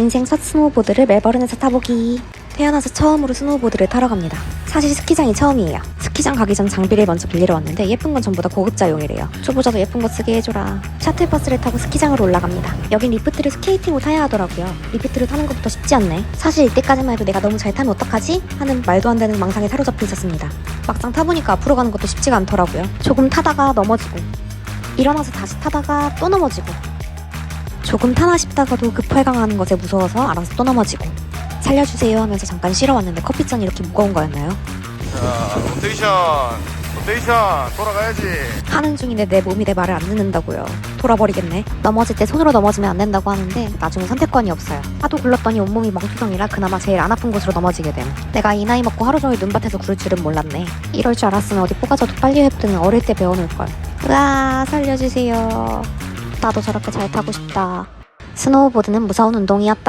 인생 첫 스노우보드를 멜버른에서 타보기. 태어나서 처음으로 스노우보드를 타러 갑니다. 사실 스키장이 처음이에요. 스키장 가기 전 장비를 먼저 빌리러 왔는데 예쁜 건 전부 다 고급자용이래요. 초보자도 예쁜 거 쓰게 해줘라. 샤틀버스를 타고 스키장으로 올라갑니다. 여긴 리프트를 스케이팅으로 타야 하더라고요. 리프트를 타는 것부터 쉽지 않네. 사실 이때까지만 해도 내가 너무 잘 타면 어떡하지? 하는 말도 안 되는 망상에 사로잡혀 있었습니다. 막상 타보니까 앞으로 가는 것도 쉽지가 않더라고요. 조금 타다가 넘어지고 일어나서 다시 타다가 또 넘어지고 조금 타나 싶다가도 급활강하는 것에 무서워서 알아서 또 넘어지고 살려주세요 하면서 잠깐 쉬러 왔는데 커피잔이 이렇게 무거운 거였나요? 자, 로테이션, 로테이션, 돌아가야지. 하는 중인데 내 몸이 내 말을 안 듣는다고요. 돌아버리겠네. 넘어질 때 손으로 넘어지면 안 된다고 하는데 나중에 선택권이 없어요. 하도 굴렀더니 온몸이 멍투성이라 그나마 제일 안 아픈 곳으로 넘어지게 됨. 내가 이 나이 먹고 하루 종일 눈밭에서 구를 줄은 몰랐네. 이럴 줄 알았으면 어디 뽑아져도 빨리 회복되는 어릴 때 배워놓을 걸. 으아 살려주세요. 나도 저렇게 잘 타고 싶다. 스노우보드는 무서운 운동이었다.